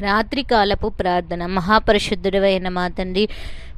రాత్రికాలపు ప్రార్థన. మహాపరిశుద్ధుడైన మా తండ్రి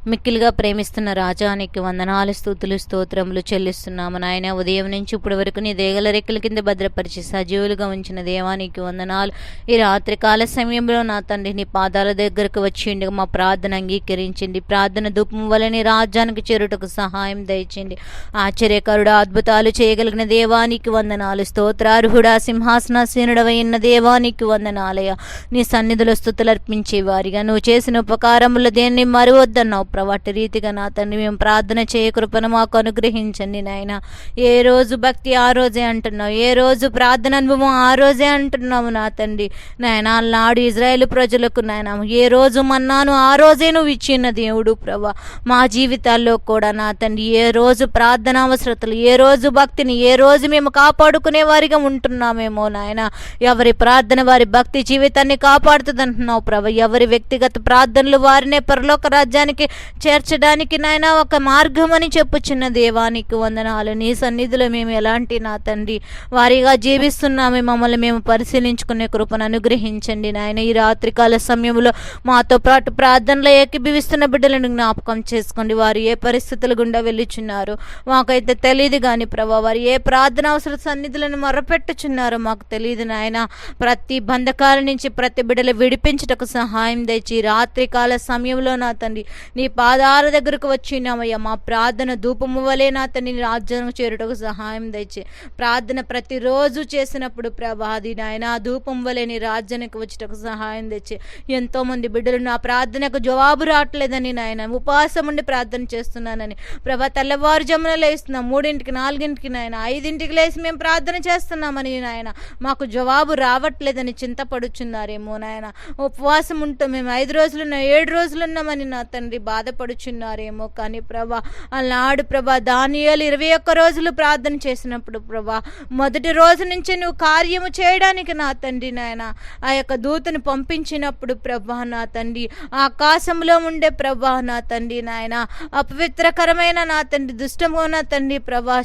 మిక్కిలిగా ప్రేమిస్తున్న రాజానికి వందనాలు స్థుతులు స్తోత్రములు చెల్లిస్తున్నాము. నాయన ఉదయం నుంచి ఇప్పటి వరకు నీ దేగల రెక్కల కింద భద్రపరిచి సజీవులుగా ఉంచిన దేవానికి వందనాలు. ఈ రాత్రికాల సమయంలో నా తండ్రి నీ పాదాల దగ్గరకు వచ్చిండి. మా ప్రార్థన అంగీకరించింది. ప్రార్థన ధూపం వలని రాజ్యానికి చేరుటకు సహాయం దయచండి ఆశ్చర్యకరుడు అద్భుతాలు చేయగలిగిన దేవానికి వందనాలు. స్తోత్రార్హుడా సింహాసనాసీనుడవైన దేవానికి వందనాలయ నీ సన్నిధిలో స్థుతులు వారిగా నువ్వు చేసిన ఉపకారములు దేన్ని మరువద్దన్నావు. ప్రవాటి రీతిగా నా తండ్రి మేము ప్రార్థన చేయ కృపను మాకు అనుగ్రహించండి నాయన. ఏ రోజు భక్తి ఆ రోజే అంటున్నావు. ఏ రోజు ప్రార్థన అనుభవం ఆ రోజే అంటున్నావు నా తండ్రి. నాయన నాడు ఇజ్రాయేల్ ప్రజలకు నాయన ఏ రోజు మన్నాను ఆ రోజే నువ్వు ఇచ్చిన దేవుడు ప్రభా. మా జీవితాల్లో కూడా నా తండ్రి ఏ రోజు ప్రార్థన అవసరతలు ఏ రోజు భక్తిని ఏ రోజు మేము కాపాడుకునే వారిగా ఉంటున్నామేమో నాయన. ఎవరి ప్రార్థన వారి భక్తి జీవితాన్ని కాపాడుతుంది అంటున్నావు ప్రభ. ఎవరి వ్యక్తిగత ప్రార్థనలు వారినే పరలోక రాజ్యానికి చేర్చడానికి నాయన ఒక మార్గం అని చెప్పుచున్న దేవానికి వందనాలు. నీ సన్నిధిలో మేము ఎలాంటి నా తండ్రి వారిగా జీవిస్తున్నామే మమ్మల్ని మేము పరిశీలించుకునే కృపను అనుగ్రహించండి నాయన. ఈ రాత్రికాల సమయంలో మాతో పాటు ప్రార్థనలో ఏకీభవిస్తున్న బిడ్డలను జ్ఞాపకం చేసుకోండి. వారు ఏ పరిస్థితుల గుండా వెళ్ళుచున్నారు మాకైతే తెలియదు కానీ ప్రభా వారు ఏ ప్రార్థన అవసర సన్నిధులను మొరపెట్టుచున్నారో మాకు తెలియదు నాయన. ప్రతి బంధకాల నుంచి ప్రతి బిడ్డలు విడిపించుటకు సహాయం తెచ్చి రాత్రికాల సమయంలో నా తండ్రి నీ పాదాల దగ్గరకు వచ్చినామయ్యా. మా ప్రార్థన ధూపము వలె నా తని రాజ్యానికి రాజ్యం చేరుటకు సహాయం తెచ్చి ప్రార్థన ప్రతిరోజు చేసినప్పుడు ప్రభా అది నాయన ధూపం వలె నీ రాజ్యానికి వచ్చుటకు సహాయం తెచ్చి ఎంతో మంది బిడ్డలు నా ప్రార్థనకు జవాబు రావట్లేదని నాయన ఉపవాసం ఉండి ప్రార్థన చేస్తున్నానని. ప్రభా తెల్లవారుజామున లేస్తున్నాం. మూడింటికి నాలుగింటికి నాయన ఐదింటికి లేచి మేము ప్రార్థన చేస్తున్నామని నాయన. మాకు జవాబు రావట్లేదని చింతపడుచున్నారేమో నాయన. ఉపవాసం ఉంటాం మేము ఐదు రోజులున్నా ఏడు రోజులున్నామని నా తండ్రి బాధపడుచున్నారేమో. కానీ ప్రభా అలనాడు ప్రభా దానియాలు ఇరవై ఒక్క రోజులు ప్రార్థన చేసినప్పుడు ప్రభా మొదటి రోజు నుంచి నువ్వు కార్యము చేయడానికి నా తండ్రి నాయన ఆ యొక్క దూతను పంపించినప్పుడు ప్రభా నా తండ్రి ఆకాశంలో ఉండే ప్రభా నా తండ్రి నాయన అపవిత్రకరమైన నా తండ్రి దుష్టము నా తండ్రి ప్రభా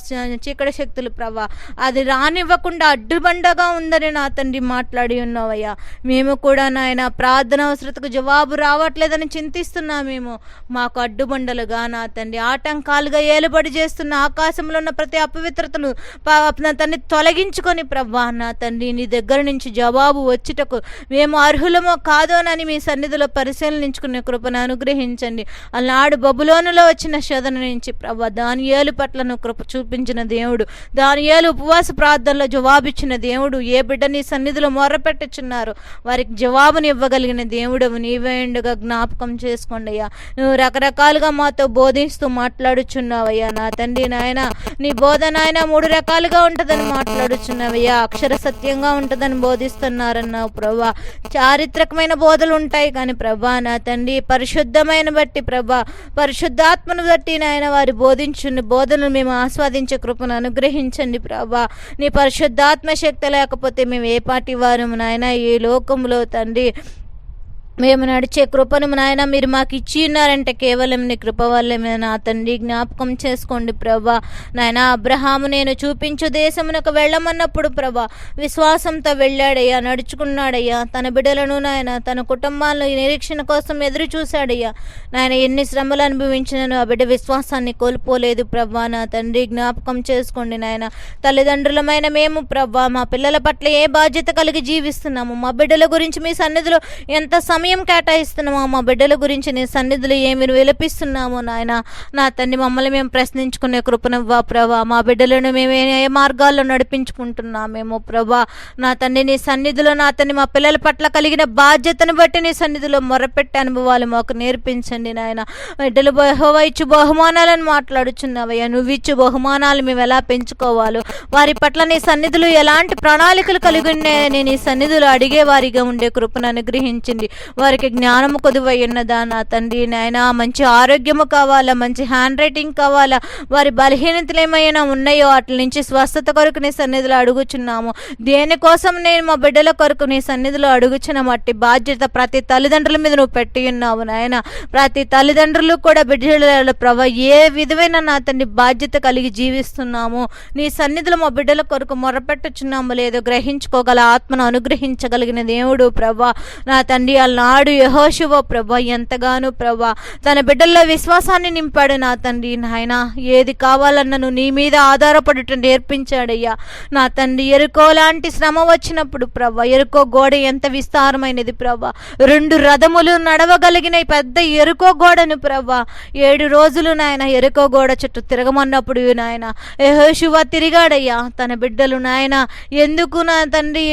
చీకటి శక్తులు ప్రభా అది రానివ్వకుండా అడ్డుబండగా ఉందని నా తండ్రి మాట్లాడి ఉన్నావయ్యా. మేము కూడా నాయన ప్రార్థన అవసరతకు జవాబు రావట్లేదని చింతిస్తున్నామేమో. మాకు అడ్డుబండలుగా నా తండ్రి ఆటంకాలుగా ఏలుబడి చేస్తున్న ఆకాశంలో ఉన్న ప్రతి అపవిత్రతను పా- నా తండ్రి తొలగించుకొని ప్రభా నా తండ్రి నీ దగ్గర నుంచి జవాబు వచ్చుటకు మేము అర్హులమో కాదోనని మీ సన్నిధిలో పరిశీలించుకునే కృపను అనుగ్రహించండి. అలనాడు బబులోనులో వచ్చిన శోధన నుంచి ప్రభా దానియేలు పట్ల నువ్వు కృప చూపించిన దేవుడు దానియేలు ఉపవాస ప్రార్థనలో జవాబిచ్చిన దేవుడు ఏ బిడ్డ నీ సన్నిధిలో మొర్రపెట్టుచున్నారు వారికి జవాబుని ఇవ్వగలిగిన దేవుడు నీవేండుగా జ్ఞాపకం చేసుకోండి అయ్యా. నువ్వు రకరకాలుగా మాతో బోధిస్తూ మాట్లాడుచున్నావయ్యా నా తండ్రి నాయన. నీ బోధ నాయన మూడు రకాలుగా ఉంటుందని మాట్లాడుచున్నావయ్యా. అక్షర సత్యంగా ఉంటుందని బోధిస్తున్నారన్నావు ప్రభా. చారిత్రకమైన బోధలు ఉంటాయి కానీ ప్రభా నా తండ్రి పరిశుద్ధమైన బట్టి ప్రభా. పరిశుద్ధాత్మను బట్టి నాయన వారి బోధించుని బోధనలు మేము ఆస్వాదించే కృపను అనుగ్రహించండి ప్రభా. నీ పరిశుద్ధాత్మ శక్తి లేకపోతే మేము ఏ పాటి వారు నాయన ఈ లోకంలో తండ్రి. మేము నడిచే కృపను నాయన మీరు మాకు ఇచ్చి ఉన్నారంటే కేవలం నీ కృప వల్లమే నా తండ్రి జ్ఞాపకం చేసుకోండి ప్రభా. నాయన అబ్రహాము నేను చూపించు దేశమునకు వెళ్ళమన్నప్పుడు ప్రభా విశ్వాసంతో వెళ్ళాడయ్యా నడుచుకున్నాడయ్యా. తన బిడ్డలను నాయన తన కుటుంబాలను నిరీక్షణ కోసం ఎదురు చూశాడయ్యా. నాయన ఎన్ని శ్రమలు అనుభవించినను ఆ బిడ్డ విశ్వాసాన్ని కోల్పోలేదు ప్రభా. నా తండ్రి జ్ఞాపకం చేసుకోండి నాయన. తల్లిదండ్రులమైన మేము ప్రభా మా పిల్లల పట్ల ఏ బాధ్యత కలిగి జీవిస్తున్నాము? మా బిడ్డల గురించి మీ సన్నిధిలో ఎంత సమయం కేటాయిస్తున్నామో. మా బిడ్డల గురించి నీ సన్నిధిలో ఏమి విలపిస్తున్నామో నాయన నా తండ్రి మమ్మల్ని మేము ప్రశ్నించుకునే కృపనివ్వా ప్రభా. మా బిడ్డలను మేము ఏ- మార్గాల్లో నడిపించుకుంటున్నామేమో ప్రభా. నా తండ్రి నీ సన్నిధిలో నా తండ్రి మా పిల్లల పట్ల కలిగిన బాధ్యతను బట్టి నీ సన్నిధిలో మొరపెట్టే అనుభవాలు మాకు నేర్పించండి నాయన. బిడ్డలు బహువా ఇచ్చు బహుమానాలను మాట్లాడుచున్నావయ్యా. నువ్వు ఇచ్చు బహుమానాలు మేము ఎలా పెంచుకోవాలో వారి పట్ల నీ సన్నిధులు ఎలాంటి ప్రణాళికలు కలిగి ఉన్నాయని నీ సన్నిధులు అడిగే వారిగా ఉండే కృపను అనుగ్రహించింది. వారికి జ్ఞానము కొదువై ఉన్నదా నా తండ్రి నాయన? మంచి ఆరోగ్యము కావాలా? మంచి హ్యాండ్ రైటింగ్ కావాలా? వారి బలహీనతలు ఏమైనా ఉన్నాయో? వాటి నుంచి స్వస్థత కొరకు నీ సన్నిధిలో అడుగుచున్నాము. దేనికోసం నేను మా బిడ్డల కొరకు నీ సన్నిధిలో అడుగుచున్న మట్టి బాధ్యత ప్రతి తల్లిదండ్రుల మీద నువ్వు పెట్టి ఉన్నావు నాయన. ప్రతి తల్లిదండ్రులు కూడా బిడ్డల ప్రభ ఏ విధమైన నా తండ్రి బాధ్యత కలిగి జీవిస్తున్నాము. నీ సన్నిధిలో మా బిడ్డల కొరకు మొరపెట్టుచున్నాము. లేదో గ్రహించుకోగల ఆత్మను అనుగ్రహించగలిగిన దేవుడు ప్రభా నా తండ్రి నాడు యహోశివ ప్రభ ఎంతగానో ప్రభా. తన బిడ్డల్లో విశ్వాసాన్ని నింపాడు నా తండ్రి నాయన. ఏది కావాలన్నను నీ మీద ఆధారపడుట నేర్పించాడయ్యా. నా తండ్రి ఎరుకో లాంటి శ్రమ వచ్చినప్పుడు ప్రభ ఎరుకో గోడ ఎంత విస్తారమైనది ప్రభ. రెండు రథములు నడవగలిగిన పెద్ద ఎరుకో గోడను ప్రభ. ఏడు రోజులు నాయన ఎరుకో గోడ చుట్టూ తిరగమన్నప్పుడు నాయన యెహోషువ తిరిగాడయ్యా. తన బిడ్డలు నాయన ఎందుకు నా తండ్రి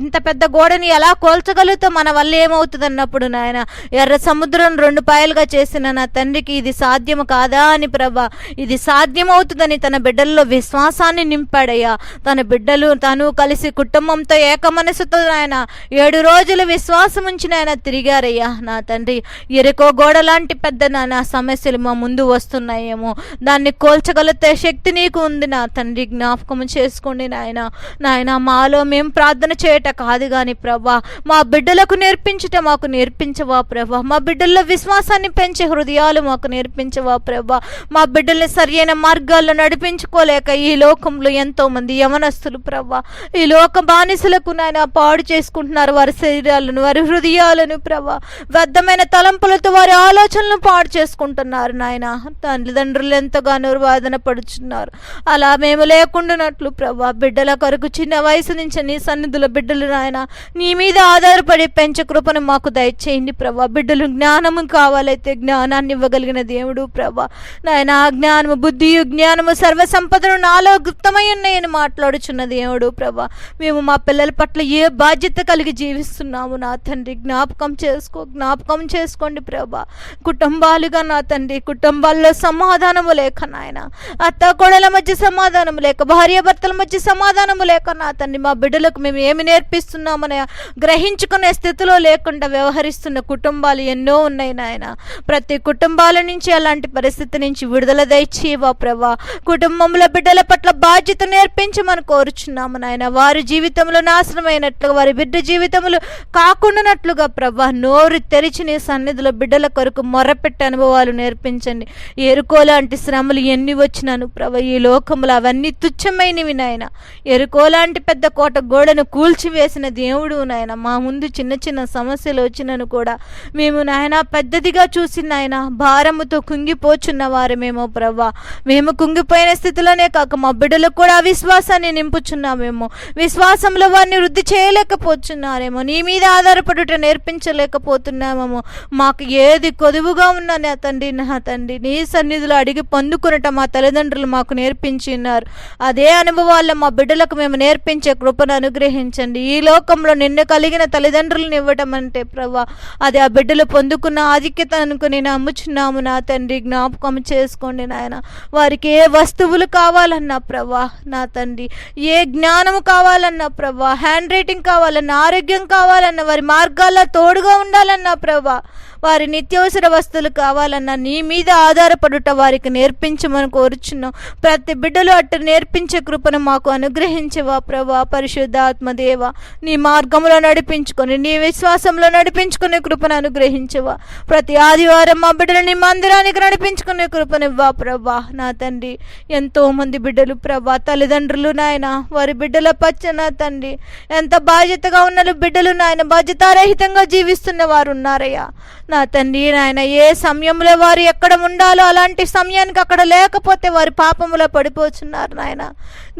ఇంత పెద్ద గోడని ఎలా కోల్చగలుగుతాం మన వల్ల ఏమవుతుందన్న అన్నప్పుడు నాయన ఎర్ర సముద్రం రెండు పాయలుగా చేసిన నా తండ్రికి ఇది సాధ్యము కాదా అని ప్రభా. ఇది సాధ్యమవుతుందని తన బిడ్డల్లో విశ్వాసాన్ని నింపాడయ్యా. తన బిడ్డలు తను కలిసి కుటుంబంతో ఏక మనసుతో ఆయన ఏడు రోజులు విశ్వాసం ఉంచిన ఆయన తిరిగారయ్యా. నా తండ్రి ఎరుకో గోడ లాంటి పెద్ద నా నా సమస్యలు మా ముందు వస్తున్నాయేమో. దాన్ని కోల్చగలితే శక్తి నీకు ఉంది నా తండ్రి. జ్ఞాపకం చేసుకోండి నాయన. నాయన మాలో మేము ప్రార్థన చేయట కాదు కానీ ప్రభా మా బిడ్డలకు నేర్పించుట మాకు నేర్పించవా ప్రభా? మా బిడ్డల్లో విశ్వాసాన్ని పెంచే హృదయాలు మాకు నేర్పించవా ప్రభా? మా బిడ్డల్ని సరియైన మార్గాల్లో నడిపించుకోలేక ఈ లోకంలో ఎంతో మంది యవనస్తులు ప్రభా. ఈ లోక బానిసలకు నాయన పాడు చేసుకుంటున్నారు వారి శరీరాలను వారి హృదయాలను ప్రభా. వ్యర్థమైన తలంపులతో వారి ఆలోచనలను పాడు చేసుకుంటున్నారు నాయన. తల్లిదండ్రులు ఎంతగానో వాదన పడుచున్నారు. అలా మేము లేకుండానట్లు ప్రభా. బిడ్డల కొరకు చిన్న వయసు నుంచి నీ సన్నిధుల బిడ్డలు నాయన నీ మీద ఆధారపడి పెంచే కృపను మాకు దయచేయండి ప్రభా. బిడ్డలు జ్ఞానము కావాలైతే జ్ఞానాన్ని ఇవ్వగలిగిన దేవుడు ప్రభా. నాయన జ్ఞానము బుద్ధియు జ్ఞానము సర్వ సంపదను నాలో గుప్తమై ఉన్నాయని మాట్లాడుచున్న దేవుడు ప్రభా. మేము మా పిల్లల పట్ల ఏ బాధ్యత కలిగి జీవిస్తున్నాము? నా తండ్రి జ్ఞాపకం చేసుకో జ్ఞాపకం చేసుకోండి ప్రభా. కుటుంబాలుగా నా తండ్రి కుటుంబాల్లో సమాధానము లేక నాయన. అత్త కోడల మధ్య సమాధానము లేక భార్యాభర్తల మధ్య సమాధానము లేక నా తండ్రి మా బిడ్డలకు మేము ఏమి నేర్పిస్తున్నామని గ్రహించుకునే స్థితిలో లేకుండా వ్యవహరిస్తున్న కుటుంబాలు ఎన్నో ఉన్నాయి నాయన. ప్రతి కుటుంబాల నుంచి అలాంటి పరిస్థితి నుంచి విడుదల దయచేవా ప్రభా. కుటుంబంలో బిడ్డల పట్ల బాధ్యత నేర్పించమని కోరుచున్నాము నాయన. వారి జీవితంలో నాశనమైనట్లుగా వారి బిడ్డ జీవితంలో కాకుండానట్లుగా ప్రభా నోరు తెరిచి నీ సన్నిధిలో బిడ్డల కొరకు మొరపెట్టే అనుభవాలు నేర్పించండి. ఎరుకోలాంటి శ్రమలు ఎన్ని వచ్చినాను ప్రభా ఈ లోకంలో అవన్నీ తుచ్చమైనవి నాయన. ఎరుకోలాంటి పెద్ద కోట గోడను కూల్చివేసిన దేవుడు నాయన. మా ముందు చిన్న చిన్న సమస్యలు ఆలోచనను కూడా. మేము నాయన పెద్దదిగా చూసి నాయన భారముతో కుంగిపోచున్న వారమేమో ప్రభా మేము కుంగిపోయిన స్థితిలోనే కాక మా బిడ్డలకు కూడా అవిశ్వాసాన్ని నింపుచున్నామేమో విశ్వాసంలో వారిని వృద్ధి చేయలేకపోతున్నారేమో నీ మీద ఆధారపడుట నేర్పించలేకపోతున్నామేమో. మాకు ఏది కొదువుగా ఉన్నా నా తండ్రి నా తండ్రి నీ సన్నిధిలో అడిగి పొందుకునట మా తల్లిదండ్రులు మాకు నేర్పించి ఉన్నారు అదే అనుభవాల్లో మా బిడ్డలకు మేము నేర్పించే కృపను అనుగ్రహించండి. ఈ లోకంలో నిన్ను కలిగిన తల్లిదండ్రులను ఇవ్వటం అంటే ప్రభా. అది ఆ బిడ్డలు పొందుకున్న ఆధిక్యత అనుకుని నమ్ముచున్నాము నా తండ్రి. జ్ఞాపకం చేసుకోండి నాయన. వారికి ఏ వస్తువులు కావాలన్నా ప్రభా నా తండ్రి. ఏ జ్ఞానము కావాలన్నా ప్రభా హ్యాండ్ రైటింగ్ కావాలన్నా ఆరోగ్యం కావాలన్నా వారి మార్గాల్లో తోడుగా ఉండాలన్నా ప్రభా. వారి నిత్యావసర వస్తువులు కావాలన్నా నీ మీద ఆధారపడుట వారికి నేర్పించమని కోరుచున్నాం. ప్రతి బిడ్డలు అట్టు నేర్పించే కృపను మాకు అనుగ్రహించవా ప్రభా పరిశుద్ధాత్మ దేవ. నీ మార్గంలో నడిపించుకొని నీ విశ్వాసంలో నడి నడిపించుకునే కృపను అనుగ్రహించవా. ప్రతి ఆదివారం మా బిడ్డలని మందిరానికి నడిపించుకునే కృపనివ్వా ప్రభా. నా తండ్రి ఎంతో మంది బిడ్డలు ప్రభా. తల్లిదండ్రులు నాయన వారి బిడ్డల పచ్చ నా తండ్రి. ఎంత బాధ్యతగా ఉన్న బిడ్డలు నాయన బాధ్యతారహితంగా జీవిస్తున్న వారు ఉన్నారయ్యా నా తండ్రి నాయన ఏ సమయంలో వారు ఎక్కడ ఉండాలో అలాంటి సమయానికి అక్కడ లేకపోతే వారి పాపములో పడిపోతున్నారు నాయన.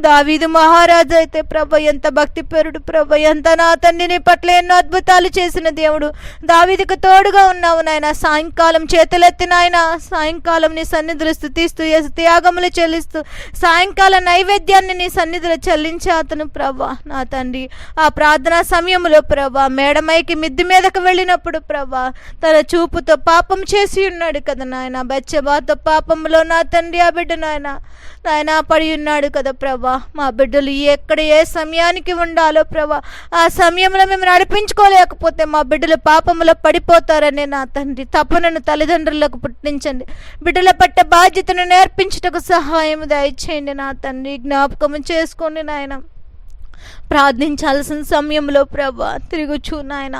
దావీదు మహారాజు అయితే ప్రభ ఎంత భక్తి పెరుడు ప్రభ ఎంత నా తండ్రిని పట్ల ఎన్నో అద్భుతాలు చేసిన దేవుడు. దావీదికి తోడుగా ఉన్నావు నాయన. సాయంకాలం చేతులెత్తి నాయన సాయంకాలం నీ సన్నిధులు స్థుతిస్తూ త్యాగములు చెల్లిస్తూ సాయంకాల నైవేద్యాన్ని నీ సన్నిధిలో చెల్లించే అతను ప్రభా నా తండ్రి. ఆ ప్రార్థనా సమయంలో ప్రభా మేడమైకి మిద్ది మీదకు వెళ్ళినప్పుడు ప్రభా తన చూపుతో పాపం చేసి ఉన్నాడు కదా నాయన. బెచ్చబాతో పాపంలో నా తండ్రి ఆ బిడ్డ నాయన. నాయన పడి ఉన్నాడు కదా ప్రభా. మా బిడ్డలు ఎక్కడ ఏ సమయానికి ఉండాలో ప్రభా. ఆ సమయంలో మేము నడిపించుకోలేకపోతే మా బిడ్డలు పాపంలో పడిపోతారనే పడిపోతారని నా తండ్రి. తపనను తల్లిదండ్రులకు పుట్టించండి. బిడ్డల పట్ట బాధ్యతను నేర్పించుటకు సహాయం దయచేయండి నా తండ్రి. జ్ఞాపకం చేసుకోండి నాయన. ప్రార్థించాల్సిన సమయంలో ప్రభా తిరుగుచు నాయన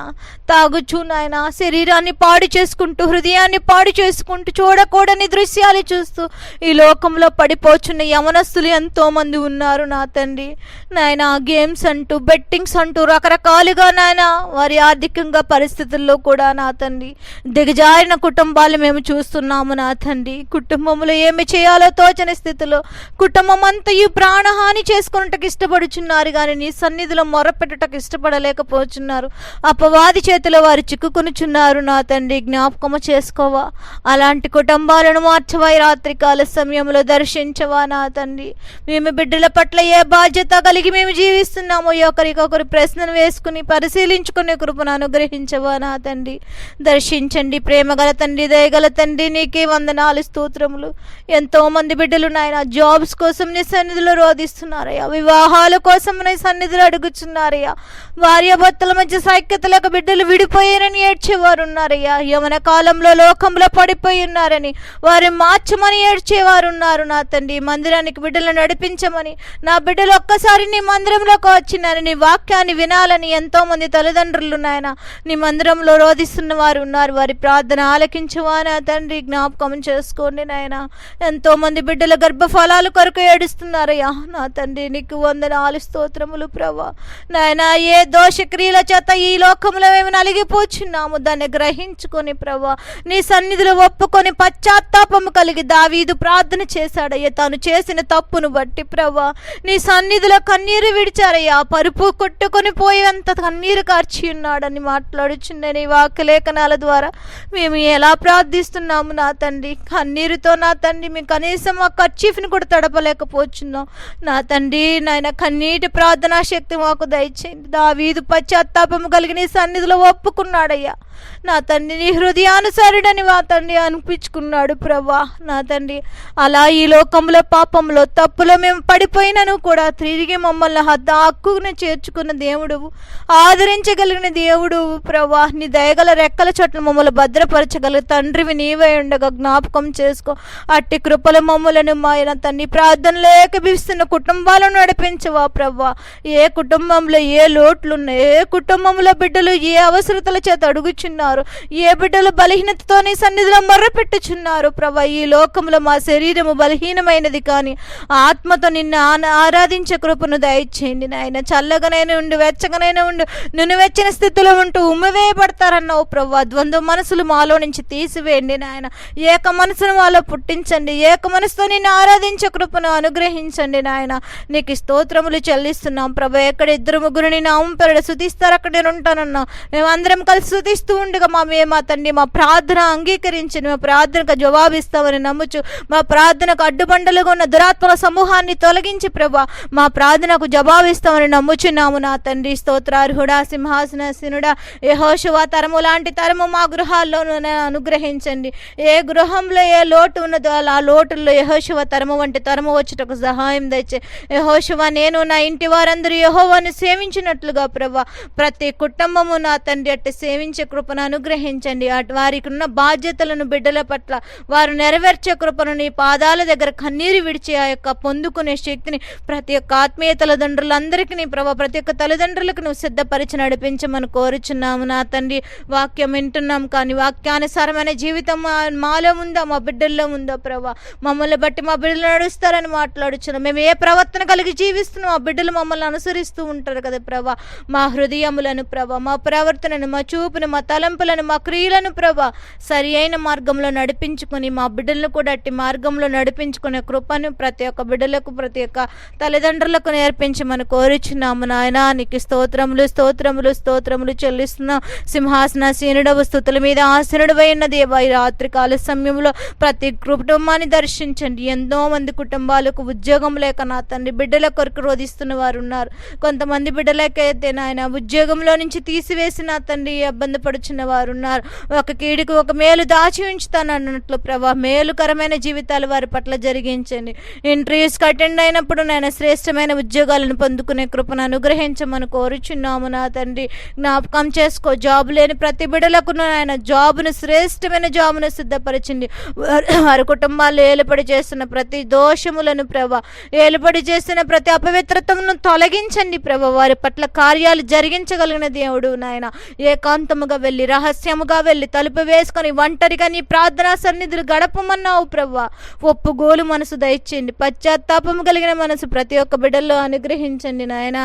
తాగుచు నాయన శరీరాన్ని పాడు చేసుకుంటూ హృదయాన్ని పాడు చేసుకుంటూ చూడకూడని దృశ్యాలు చూస్తూ ఈ లోకంలో పడిపోచున్న యవనస్తులు ఎంతో మంది ఉన్నారు నా తండ్రి. నాయన గేమ్స్ అంటూ బెట్టింగ్స్ అంటూ రకరకాలుగా నాయన వారి ఆర్థికంగా పరిస్థితుల్లో కూడా నా తండ్రి. దిగజారిన కుటుంబాలు మేము చూస్తున్నాము నా తండ్రి. కుటుంబంలో ఏమి చేయాలో తోచని స్థితిలో కుటుంబం అంతా ఈ ప్రాణహాని చేసుకున్నట్టుకు ఇష్టపడుచున్నారు కానీ నీ సన్నిధిలో మొరపెట్టుటకు ఇష్టపడలేకపోతున్నారు అపవాది చేతిలో వారు చిక్కుకొనుచున్నారు. నా తండ్రి జ్ఞాపకము చేసుకోవా? అలాంటి కుటుంబాలను మార్చవా? రాత్రికాల సమయంలో దర్శించవా? నా తండ్రి మేము బిడ్డల పట్ల ఏ బాధ్యత కలిగి మేము జీవిస్తున్నామో? ఒకరికొకరు ప్రశ్నలు వేసుకుని పరిశీలించుకునే కృపను అనుగ్రహించవా? నా తండ్రి దర్శించండి. ప్రేమగల తండ్రి దయగల తండ్రి నీకే వందనాలు స్తోత్రములు. ఎంతో మంది బిడ్డలు నాయన జాబ్స్ కోసం నీ సన్నిధిలో రోధిస్తున్నారయ్యా. వివాహాల కోసం నీ సన్నిధిలో అడుగుచున్నారయ్యా. భార్యాభర్తల మధ్య సైక్యతలకు బిడ్డలు విడిపోయారని ఏడ్చేవారు ఉన్నారయ్యా. యమన కాలంలో లోకంలో పడిపోయి ఉన్నారని వారి మార్చమని ఏడ్చేవారు ఉన్నారు నా తండ్రి. మందిరానికి బిడ్డలు నడిపించమని నా బిడ్డలు ఒక్కసారి నీ మందిరంలోకి వచ్చినారని నీ వాక్యాన్ని వినాలని ఎంతో మంది తల్లిదండ్రులు నాయన నీ మందిరంలో రోధిస్తున్న వారు ఉన్నారు. వారి ప్రార్థన ఆలకించవా నా తండ్రి? జ్ఞాపకం చేసుకోండి నాయన. ఎంతో మంది బిడ్డల గర్భఫలాలు కొరకు ఏడుస్తున్నారయ్యా నా తండ్రి. నీకు వందనాలు స్తోత్రములు ప్రభా నాయన ఏ దోషక్రియల చేత ఈ లోకంలో మేము నలిగిపోచున్నాము? దాన్ని గ్రహించుకొని ప్రభా నీ సన్నిధిలో ఒప్పుకొని పశ్చాత్తాపము కలిగి దావీదు ప్రార్థన చేశాడయ్యా. తాను చేసిన తప్పును బట్టి ప్రభా నీ సన్నిధిలో కన్నీరు విడిచారయ్యా. పరుపు కొట్టుకొని పోయేంత కన్నీరు కార్చి ఉన్నాడని మాట్లాడుచున్న నీ వాక్యలేఖనాల ద్వారా మేము ఎలా ప్రార్థిస్తున్నాము నా తండ్రి? కన్నీరుతో నా తండ్రి మేము కనీసం ఆ కర్చీఫ్ని కూడా తడపలేకపోతున్నాం నా తండ్రి నాయన కన్నీటి ప్రార్థన శక్తి మాకు దయచేయండి. దావీదు పశ్చాత్తాపము కలిగి నీ సన్నిధిలో ఒప్పుకున్నాడయ్యా. నా తండ్రి నీ హృదయానుసారుడని మా తండ్రి అనిపించుకున్నాడు ప్రభా. నా తండ్రి అలా ఈ లోకంలో పాపంలో తప్పులో మేము పడిపోయినను కూడా తిరిగి మమ్మల్ని హద్ద చేర్చుకున్న దేవుడు ఆదరించగలిగిన దేవుడు ప్రభా. నీ దయగల రెక్కల చోట్ల మమ్మల్ని భద్రపరచగల తండ్రివి నీవై ఉండగా జ్ఞాపకం చేసుకో. అట్టి కృపల మమ్మలను మాయన తండ్రి ప్రార్థనలో ఏకభిస్తున్న కుటుంబాలను నడిపించవా ప్రభా. ఏ కుటుంబంలో ఏ లోట్లున్నాయి ఏ కుటుంబంలో బిడ్డలు ఏ అవసరతల చేత అడుగుచున్నారు ఏ బిడ్డలు బలహీనతతో నీ సన్నిధిలో మొర్రపెట్టుచున్నారు ప్రభా ఈ లోకంలో మా శరీరము బలహీనమైనది కానీ ఆత్మతో నిన్ను ఆరాధించే కృపను దయచేయండి నాయన. చల్లగానైనా ఉండి వెచ్చగానైనా ఉండి నిన్ను వెచ్చిన స్థితిలో ఉంటూ ఉమ్మివేయబడతారన్నావు ప్రభా. ద్వంద్వ మనసులు మాలో నుంచి తీసివేయండి నాయన. ఏక మనసును మాలో పుట్టించండి. ఏక మనసుతో నిన్ను ఆరాధించే కృపను అనుగ్రహించండి నాయన. నీకు స్తోత్రములు చెల్లిస్తున్నాం ప్రభా ఎక్కడ ఇద్దరు ముగ్గురిని నామం పెరడు శుతిస్తారు అక్కడ నేను ఉంటానన్నా. మేమందరం కలిసి శుతిస్తూ ఉండగా మా మే మా తండ్రి మా ప్రార్థన అంగీకరించి మా ప్రార్థనకు జవాబిస్తామని నమ్ముచు మా ప్రార్థనకు అడ్డుబండలుగా ఉన్న దురాత్మల సమూహాన్ని తొలగించి ప్రభా మా ప్రార్థనకు జవాబిస్తామని నమ్ముచున్నాము నా తండ్రి. స్తోత్రార్హుడా సింహాసనసినుడా యెహోషువ తరము లాంటి తరము మా గృహాల్లోనూ అనుగ్రహించండి. ఏ గృహంలో ఏ లోటు ఉన్నదో ఆ లోటుల్లో యెహోషువ తరము వంటి తరము వచ్చుటకు సహాయం తెచ్చే యెహోషువ నేను నా ఇంటి వారందరూ యహోవాను సేవించినట్లుగా ప్రభా ప్రతి కుటుంబము నా తండ్రి అట్టి సేవించే కృపను అనుగ్రహించండి. అటు వారికి ఉన్న బాధ్యతలను బిడ్డల పట్ల వారు నెరవేర్చే కృపను నీ పాదాల దగ్గర కన్నీరు విడిచి ఆ యొక్క పొందుకునే శక్తిని ప్రతి ఒక్క ఆత్మీయ తల్లిదండ్రులందరికీ నీ ప్రభా ప్రతి ఒక్క తల్లిదండ్రులకు నువ్వు సిద్ధపరిచి నడిపించమని కోరుచున్నాము. నా తండ్రి వాక్యం వింటున్నాం కానీ వాక్యానుసారమైన జీవితం మా- మాలో ఉందా? మా బిడ్డల్లో ఉందా ప్రభా? మమ్మల్ని బట్టి మా బిడ్డలు నడుస్తారని మాట్లాడుచున్నాం. మేము ఏ ప్రవర్తన కలిగి జీవిస్తున్నాం? ఆ బిడ్డలు మమ్మల్ని అనుసరిస్తూ ఉంటారు కదా ప్రభా. మా హృదయములను ప్రభా మా ప్రవర్తనను మా చూపును మా తలంపులను మా క్రియలను ప్రభా సరి అయిన మార్గంలో నడిపించుకొని మా బిడ్డలను కూడా అట్టి మార్గంలో నడిపించుకునే కృపను ప్రతి ఒక్క బిడ్డలకు ప్రతి ఒక్క తల్లిదండ్రులకు నేర్పించమని కోరుచున్నాము నాయన. నీకు స్తోత్రములు స్తోత్రములు స్తోత్రములు చెల్లిస్తున్నాం. సింహాసన సీనుడవు స్థుతుల మీద ఆసనుడవైన దేవ ఈ రాత్రికాల సమయంలో ప్రతి కుటుంబాన్ని దర్శించండి. ఎంతో మంది కుటుంబాలకు ఉద్యోగం లేక నా తండ్రి బిడ్డల కొరకు రోధిస్తున్న వారు ఉన్నారు. కొంతమంది బిడ్డలకైతే నాయన ఉద్యోగంలో నుంచి తీసివేసిన తండ్రి ఇబ్బంది పడుచున్న వారు ఉన్నారు ఒక కీడికి ఒక మేలు దాచి ఉంచుతాను అన్నట్లు ప్రభా మేలుకరమైన జీవితాలు వారి పట్ల జరిగించండి. ఇంటర్వ్యూస్కి అటెండ్ అయినప్పుడు నేను శ్రేష్టమైన ఉద్యోగాలను పొందుకునే కృపను అనుగ్రహించమని కోరుచున్నాము నా తండ్రి. జ్ఞాపకం చేసుకో జాబ్ లేని ప్రతి బిడలకు నాయన జాబ్ను శ్రేష్టమైన జాబ్ను సిద్ధపరచండి. వారి- వారి కుటుంబాలు ఏలుపడి చేస్తున్న ప్రతి దోషములను ప్రభా ఏలుపడి చేసిన ప్రతి అపవిత్రతను తొలగించండి ప్రభ వారి పట్ల కార్యాలు జరిగించగలిగిన దేవుడు నాయన. ఏకాంతముగా వెళ్ళి రహస్యముగా వెళ్ళి తలుపు వేసుకొని ఒంటరిగా నీ ప్రార్థనా సన్నిధులు గడపమన్నావు ప్రభా. ఒప్పుగోలు మనసు దయచేయండి. పశ్చాత్తాపము కలిగిన మనసు ప్రతి ఒక్క బిడ్డల్లో అనుగ్రహించండి నాయన.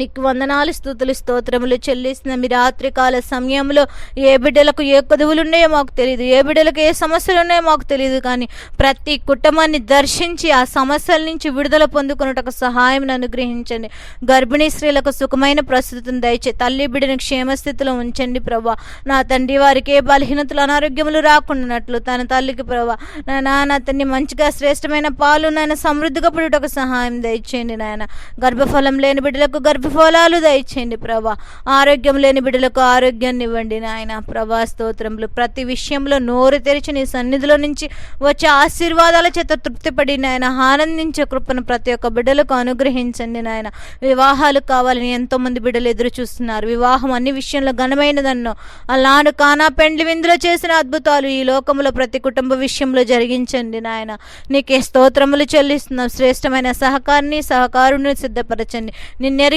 నీకు వందనాలు స్థుతులు స్తోత్రములు చెల్లిస్తున్న మీ రాత్రికాల సమయంలో ఏ బిడ్డలకు ఏ కొదువులు ఉన్నాయో మాకు తెలియదు ఏ బిడ్డలకు ఏ సమస్యలు ఉన్నాయో మాకు తెలియదు కానీ ప్రతి కుటుంబాన్ని దర్శించి ఆ సమస్యల నుంచి విడుదల పొందుకున్నటకు సహాయం అనుగ్రహించండి గర్భిణీ స్త్రీలకు సుఖమైన ప్రస్తుతం దయచే తల్లి బిడ్డను క్షేమస్థితిలో ఉంచండి ప్రభా. నా తండ్రి వారికి ఏ బలహీనతలు అనారోగ్యములు రాకుండానట్లు తన తల్లికి ప్రభా. నా నాన్న అతన్ని మంచిగా శ్రేష్టమైన పాలు నాయన సమృద్ధిగా పుట్టుటకు సహాయం దయచేయండి నాయన. గర్భఫలం లేని బిడ్డలకు గర్భ ప్రతిఫలాలు దయచేయండి ప్రభా. ఆరోగ్యం లేని బిడ్డలకు ఆరోగ్యాన్ని ఇవ్వండి నాయన. ప్రభా స్తోత్రములు. ప్రతి విషయంలో నోరు తెరిచి నీ సన్నిధిలో నుంచి వచ్చే ఆశీర్వాదాల చేత తృప్తిపడి నాయన ఆనందించే కృపను ప్రతి ఒక్క బిడ్డలకు అనుగ్రహించండి నాయన. వివాహాలు కావాలని ఎంతోమంది బిడ్డలు ఎదురు చూస్తున్నారు. వివాహం అన్ని విషయంలో ఘనమైనదన్నో అలాను కానా పెండ్లి విందులో చేసిన అద్భుతాలు ఈ లోకంలో ప్రతి కుటుంబ విషయంలో జరిగించండి నాయన. నీకే స్తోత్రములు చెల్లిస్తున్నాం. శ్రేష్టమైన సహకారిని సహకారుని సిద్ధపరచండి.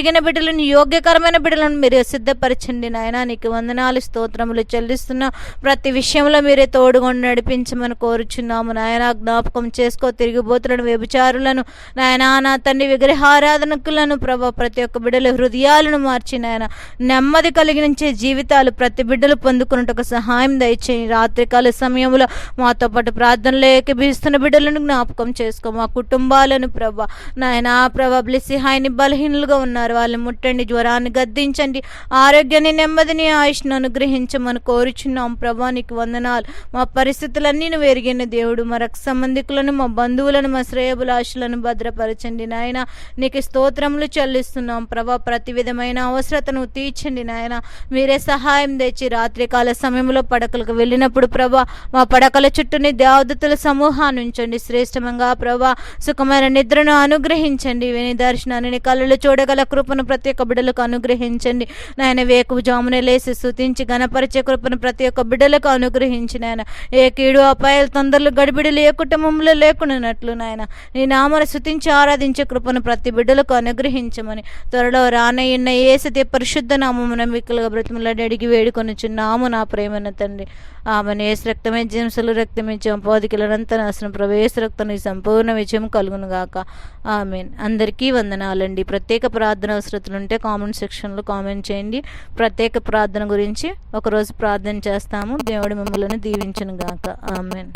కలిగిన బిడ్డలను యోగ్యకరమైన బిడ్డలను మీరు సిద్ధపరచండి నాయన. నీకు వందనాలు స్తోత్రములు చెల్లిస్తున్న. ప్రతి విషయంలో మీరే తోడుగొని నడిపించమని కోరుచున్నాము నాయన. జ్ఞాపకం చేసుకో తిరిగిపోతున్న వ్యభిచారులను నాయన నా తండ్రి విగ్రహారాధనకులను ప్రభా ప్రతి ఒక్క బిడ్డల హృదయాలను మార్చి నాయన. నెమ్మది కలిగించే జీవితాలు ప్రతి బిడ్డలు పొందుకున్నట్టు సహాయం దయచేయి. రాత్రికాల సమయంలో మాతో పాటు ప్రార్థనలు ఏకీభిస్తున్న బిడ్డలను జ్ఞాపకం చేసుకో. మా కుటుంబాలను ప్రభా నాయన ప్రభా బ్లిసి హాయిని బలహీనులుగా ఉన్నారు. వాళ్ళని ముట్టండి జ్వరాన్ని గద్దించండి. ఆరోగ్యాన్ని నెమ్మదిని ఆయుష్ను అనుగ్రహించమని కోరుచున్నాం. ప్రభా నీకు వందనాలు. మా పరిస్థితులన్నీ నువ్వు ఎరిగిన దేవుడు. మా రక్త సంబంధికులను మా బంధువులను మా శ్రేయబులాశులను భద్రపరచండి నాయన. నీకు స్తోత్రములు చెల్లిస్తున్నాం. ప్రభా ప్రతి విధమైన అవసరతను తీర్చండి నాయన. మీరే సహాయం తెచ్చి రాత్రికాల సమయంలో పడకలకు వెళ్ళినప్పుడు ప్రభా మా పడకల చుట్టూని దేవదత్తుల సమూహాన్ని ఉంచండి. శ్రేష్టంగా ప్రభా సుఖమైన నిద్రను అనుగ్రహించండి. విని దర్శనాన్ని కళ్ళలో చూడగల కృపను ప్రతి ఒక్క బిడ్డలకు అనుగ్రహించండి. నాయన వేకుజామున లేసి స్థుతించి గణపరిచే కృపను ప్రతి ఒక్క బిడ్డలకు అనుగ్రహించి నాయన. ఏ కీడు అపాయాలు తొందరలు గడిబిడలు ఏ కుటుంబంలో లేకున్నట్లు నాయన. నీ నామను స్థుతించి ఆరాధించే కృపను ప్రతి బిడ్డలకు అనుగ్రహించమని. త్వరలో రానయ్యున్న ఏసతి పరిశుద్ధ నామమున మిక్కులుగా బ్రతిమలాడి అడిగి వేడుకొని వేడుకొనుచున్నాము నా ప్రేమన తండ్రి. ఆమెను. ఏసు రక్తమే జింసలు రక్తమే చంపోదికిలనంత నాశనం. ప్రవేశ రక్తం సంపూర్ణ విజయం కలుగును గాక ఆమెన్. అందరికీ వందనాలండి. ప్రత్యేక ప్రార్థన అవసరతలు ఉంటే కామెంట్ సెక్షన్లో కామెంట్ చేయండి. ప్రత్యేక ప్రార్థన గురించి ఒకరోజు ప్రార్థన చేస్తాము. దేవుడు మిమ్మల్ని దీవించను గాక ఆమెన్.